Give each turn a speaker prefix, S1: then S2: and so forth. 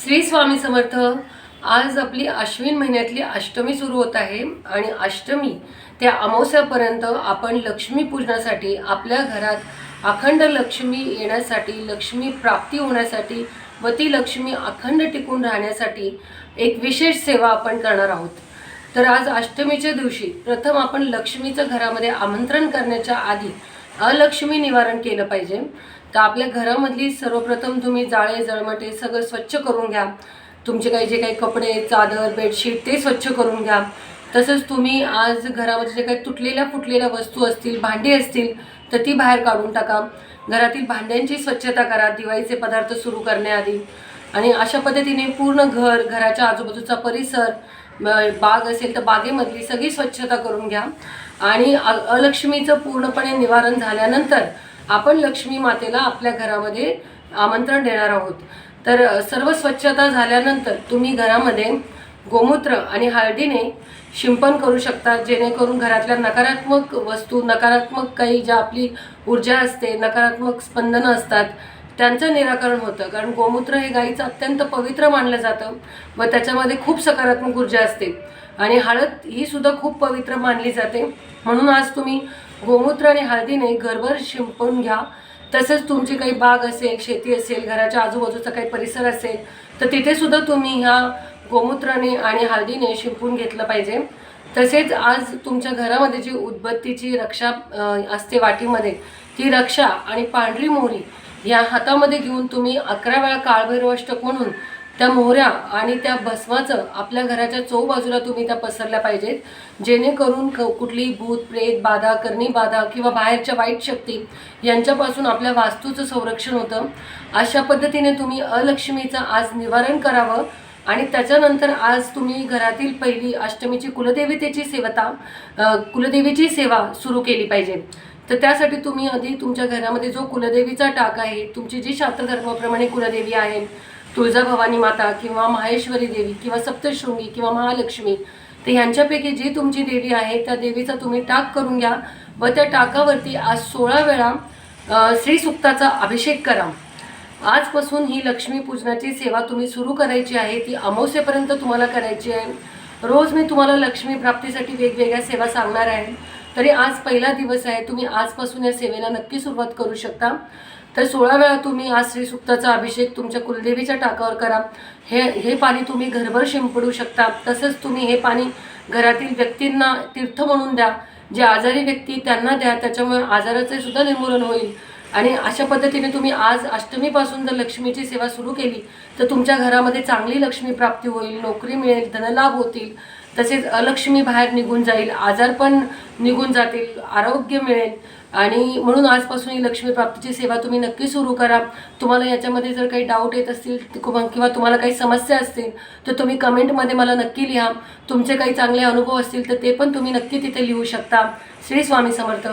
S1: श्री स्वामी समर्थ आज आपली अश्विन महिन्यातली अष्टमी सुरू होत आहे आणि अष्टमी त्या अमावस्यापर्यंत आपण लक्ष्मी पूजनासाठी आपल्या घरात अखंड लक्ष्मी येण्यासाठी लक्ष्मी प्राप्ती होण्यासाठी व ती लक्ष्मी अखंड टिकून राहण्यासाठी एक विशेष सेवा आपण करणार आहोत. तर आज अष्टमीच्या दिवशी प्रथम आपण लक्ष्मीचं घरामध्ये आमंत्रण करण्याच्या आधी अलक्ष्मी निवारण केलं पाहिजे. तर आपल्या घरामधली सर्वप्रथम तुम्ही जाळे जळमटे सगळं स्वच्छ करून घ्या. तुमचे काही जे काही कपडे चादर बेडशीट ते स्वच्छ करून घ्या. तसंच तुम्ही आज घरामध्ये जे काही तुटलेल्या फुटलेल्या वस्तू असतील भांडी असतील तर ती बाहेर काढून टाका. घरातील भांड्यांची स्वच्छता करा. दिवाळीचे पदार्थ सुरू करण्याआधी. आणि अशा पद्धतीने पूर्ण घर घराच्या आजूबाजूचा परिसर बाग असेल तर बागेमधली सगळी स्वच्छता करून घ्या. आणि अ- अलक्ष्मीचं पूर्णपणे निवारण झाल्यानंतर आपण लक्ष्मी मातेला आपल्या घरामध्ये आमंत्रण देणार आहोत. तर सर्व स्वच्छता झाल्यानंतर तुम्ही घरामध्ये गोमूत्र आणि हळदीने शिंपण करू शकता जेणेकरून घरातल्या नकारात्मक वस्तू नकारात्मक काही ज्या आपली ऊर्जा असते नकारात्मक स्पंदनं असतात त्यांचं निराकरण होतं. कारण गोमूत्र हे गाईचं अत्यंत पवित्र मानलं जातं. व त्याच्यामध्ये खूप सकारात्मक ऊर्जा असते. आणि हळद ही सुद्धा खूप पवित्र मानली जाते. म्हणून आज तुम्ही गोमूत्र आणि हळदीने घरभर शिंपून घ्या. तसंच तुमची काही बाग असेल शेती असेल घराच्या आजूबाजूचा काही परिसर असेल तर तिथे सुद्धा तुम्ही ह्या गोमूत्राने आणि हळदीने शिंपून घेतलं पाहिजे. तसेच आज तुमच्या घरामध्ये जी उदबत्तीची रक्षा असते वाटीमध्ये ती रक्षा आणि पांढरी मोहरी या हातामध्ये घेऊन तुम्ही अकरा वेळा काळभैरवाष्टक म्हणून त्या मोहऱ्या आणि त्या भस्माचं आपल्या घराच्या चौबाजूला तुम्ही त्या पसरल्या पाहिजेत. जेणेकरून क भूत प्रेत बाधा करणी बाधा किंवा बाहेरच्या वाईट शक्ती यांच्यापासून आपल्या वास्तूचं संरक्षण होतं. अशा पद्धतीने तुम्ही अलक्ष्मीचं आज निवारण करावं आणि त्याच्यानंतर आज तुम्ही घरातील पहिली अष्टमीची कुलदेवतेची सेवता कुलदेवीची सेवा सुरू केली पाहिजे. तर त्यासाठी तुम्ही आधी तुमच्या घरामध्ये जो कुलदेवीचा टाक आहे तुमची जी शास्त्रधर्माप्रमाणे कुलदेवी आहे तुळजाभवानी माता किंवा माहेश्वरी देवी किंवा सप्तशृंगी किंवा महालक्ष्मी तर ह्यांच्यापैकी जी तुमची देवी आहे त्या देवीचा तुम्ही टाक करून घ्या व त्या टाकावरती आज सोळा वेळा अ, श्रीसुक्ताचा अभिषेक करा. आजपासून ही लक्ष्मी पूजनाची सेवा तुम्ही सुरू करायची आहे ती अमावस्येपर्यंत तुम्हाला करायची आहे. रोज मी तुम्हाला लक्ष्मी प्राप्तीसाठी वेगवेगळ्या सेवा सांगणार आहे. तरी आज पहिला दिवस आहे. तुम्ही आजपासून या सेवेला नक्की सुरुवात करू शकता. तर सोळा वेळा तुम्ही आज श्रीसुक्ताचा अभिषेक तुमच्या कुलदेवीच्या टाकावर करा. हे हे पाणी तुम्ही घरभर शिंपडू शकता. तसंच तुम्ही हे पाणी घरातील व्यक्तींना तीर्थ म्हणून द्या. जे आजारी व्यक्ती त्यांना द्या. त्याच्यामुळे आजाराचे सुद्धा निर्मूलन होईल. आणि अशा पद्धतीने तुम्ही आज अष्टमीपासून जर लक्ष्मीची सेवा सुरू केली तर तुमच्या घरामध्ये चांगली लक्ष्मी प्राप्ती होईल नोकरी मिळेल धनलाभ होतील. तसेच अलक्ष्मी बाहेर निघून जाईल आजार पण निघून जातील आरोग्य मिळेल. आणि म्हणून आजपासून ही लक्ष्मी प्राप्तीची सेवा तुम्ही नक्की सुरू करा. तुम्हाला याच्यामध्ये जर काही डाऊट येत असतील किंवा किंवा तुम्हाला काही समस्या असतील तर तुम्ही कमेंटमध्ये मला नक्की लिहा. तुमचे काही चांगले अनुभव असतील तर ते पण तुम्ही नक्की तिथे लिहू शकता. श्री स्वामी समर्थ.